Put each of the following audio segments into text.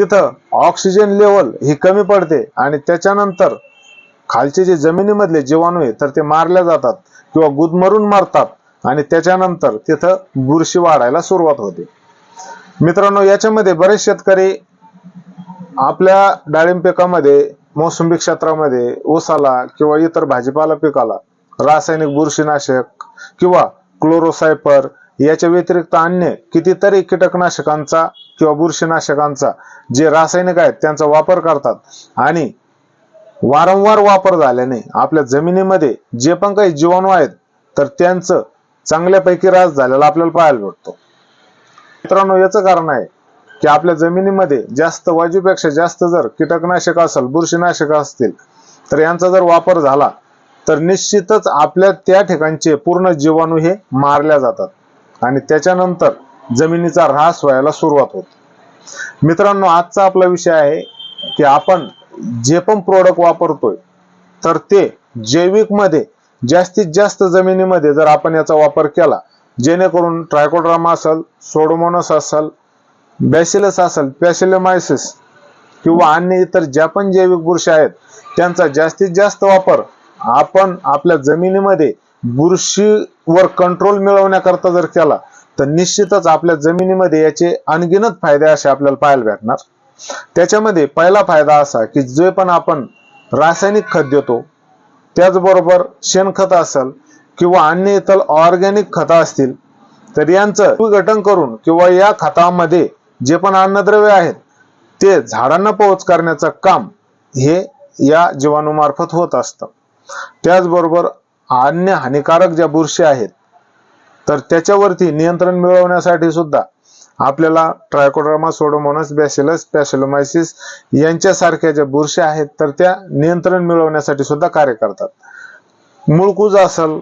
तिथं oxygen level ही कमी पडते आणि त्याच्यानंतर खालचे जे जमिनीमधले जीवाणू आहे तर ते मारल्या जातात किंवा गुदमरून मारतात आणि त्याच्यानंतर तिथं बुरशी वाढायला सुरुवात होते. मित्रांनो याच्यामध्ये बरेच शेतकरी आपल्या डाळिंब पिकामध्ये मोसंबी क्षेत्रामध्ये ऊसाला किंवा इतर भाजीपाला पिकाला रासायनिक बुरशीनाशक किंवा क्लोरोसायपर याच्या व्यतिरिक्त अन्य कितीतरी कीटकनाशकांचा किंवा बुरशीनाशकांचा जे रासायनिक आहेत त्यांचा वापर करतात. आणि वारंवार वापर झाल्याने आपल्या जमिनीमध्ये जे पण काही जीवाणू आहेत तर त्यांचं चांगल्यापैकी ऱ्हास झालेला आपल्याला पाहायला भेटतो. मित्रांनो याचं कारण आहे की आपल्या जमिनीमध्ये जास्त वायूपेक्षा जास्त जर कीटकनाशक असेल बुरशीनाशक असतील तर यांचा जर वापर झाला तर निश्चितच आपल्या त्या ठिकाणचे पूर्ण जीवाणू हे मारल्या जातात. आणि त्याच्यानंतर जमिनीचा ऱ्हास व्हायला सुरुवात होते. मित्रांनो आजचा आपला विषय आहे की आपण जे पण प्रोडक्ट वापरतोय तर ते जैविकमध्ये जास्तीत जास्त जमिनीमध्ये जर आपण याचा वापर केला जेणेकरून ट्रायकोड्रामा असेल सोडोमोनस असेल बॅसिलस असेल पॅसिलोमायसिस किंवा अन्य इतर ज्या पण जैविक बुरशी आहेत त्यांचा जास्तीत जास्त वापर आपण आपल्या जमिनीमध्ये बुरशीवर कंट्रोल मिळवण्याकरता जर केला तर निश्चितच आपल्या जमिनीमध्ये याचे अनगिनत फायदे असे आपल्याला पाहायला भेटणार. त्याच्यामध्ये पहिला फायदा असा की जे पण आपण रासायनिक खत देतो त्याचबरोबर शेणखत असेल किंवा अन्य इतर ऑर्गॅनिक खतं असतील तर यांचं विघटन करून किंवा या खतामध्ये जे पण अन्नद्रव्य आहेत ते झाडांना पोहोच करण्याचं काम हे या जीवाणूमार्फत होत असतं. त्याचबरोबर अन्य हानिकारक ज्या बुरशी आहेत तर त्याच्यावरती नियंत्रण मिळवण्यासाठी सुद्धा आपल्याला ट्रायकोड्रामा सोडोमोनस बॅसिलस पॅसिलोमायसिस यांच्यासारख्या ज्या बुरशी आहेत तर त्या नियंत्रण मिळवण्यासाठी सुद्धा कार्य करतात. मुळकूज असल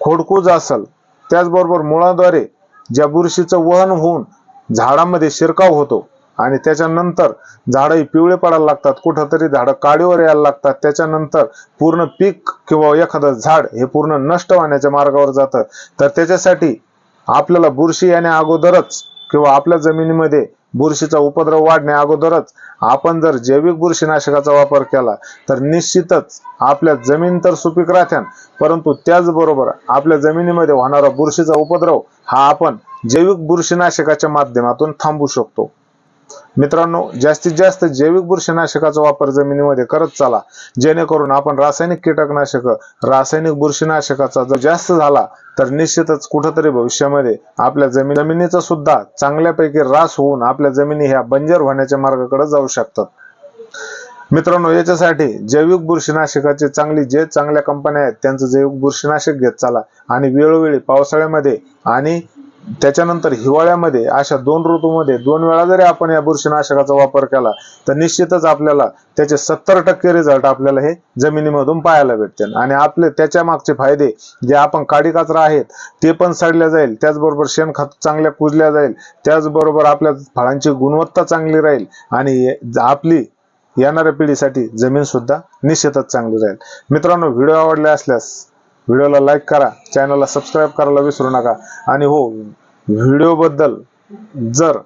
खोडकूज असल त्याचबरोबर मुळाद्वारे ज्या बुरशीचं वहन होऊन झाडामध्ये शिरकाव होतो आणि त्याच्यानंतर झाडं पिवळे पडायला लागतात. कुठंतरी झाडं काडीवर यायला लागतात. त्याच्यानंतर पूर्ण पीक किंवा एखादं झाड हे पूर्ण नष्ट होण्याच्या मार्गावर जातं. तर त्याच्यासाठी आपल्याला बुरशी येण्या अगोदरच किंवा आपल्या जमिनीमध्ये बुरशीचा उपद्रव वाढण्या अगोदरच आपण जर जैविक बुरशीनाशकाचा वापर केला तर निश्चितच आपल्या जमीन तर सुपीक राहत्यान परंतु त्याचबरोबर आपल्या जमिनीमध्ये होणारा बुरशीचा उपद्रव हा आपण जैविक बुरशीनाशकाच्या माध्यमातून थांबू शकतो. मित्रांनो जास्तीत जास्त जैविक बुरशीनाशकाचा वापर जमिनीमध्ये करत चाला. जेणेकरून आपण रासायनिक कीटकनाशक रासायनिक बुरशीनाशकाचा जर जास्त झाला तर निश्चितच कुठंतरी भविष्यामध्ये आपल्या जमीन जमिनीचा सुद्धा चांगल्यापैकी ऱ्हास होऊन आपल्या जमिनी ह्या बंजर होण्याच्या मार्गाकडे जाऊ शकतात. मित्रांनो याच्यासाठी जैविक बुरशीनाशकाचे चांगली जे चांगल्या कंपन्या आहेत त्यांचं जैविक बुरशीनाशक घेत चाला. आणि वेळोवेळी पावसाळ्यामध्ये आणि त्याच्यानंतर हिवाळ्यामध्ये अशा दोन ऋतूमध्ये दोन वेळा जरी आपण या बुरशीनाशकाचा वापर केला तर निश्चितच आपल्याला त्याचे सत्तर टक्के रिझल्ट आपल्याला हे जमिनीमधून पाहायला भेटतील. आणि आपले त्याच्या मागचे फायदे जे आपण काडी कचरा आहेत ते पण सडल्या जाईल. त्याचबरोबर शेणखत चांगल्या कुजल्या जाईल. त्याचबरोबर आपल्या फळांची गुणवत्ता चांगली राहील. आणि आपली येणाऱ्या पिढीसाठी जमीन सुद्धा निश्चितच चांगली राहील. मित्रांनो व्हिडिओ आवडले असल्यास व्हिडिओला लाईक करा चॅनलला सबस्क्राईब करायला विसरू नका. आणि हो व्हिडिओबद्दल जर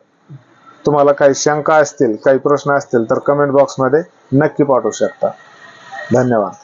तुम्हाला काही शंका असतील काही प्रश्न असतील तर कमेंट बॉक्समध्ये नक्की पाठवू शकता. धन्यवाद.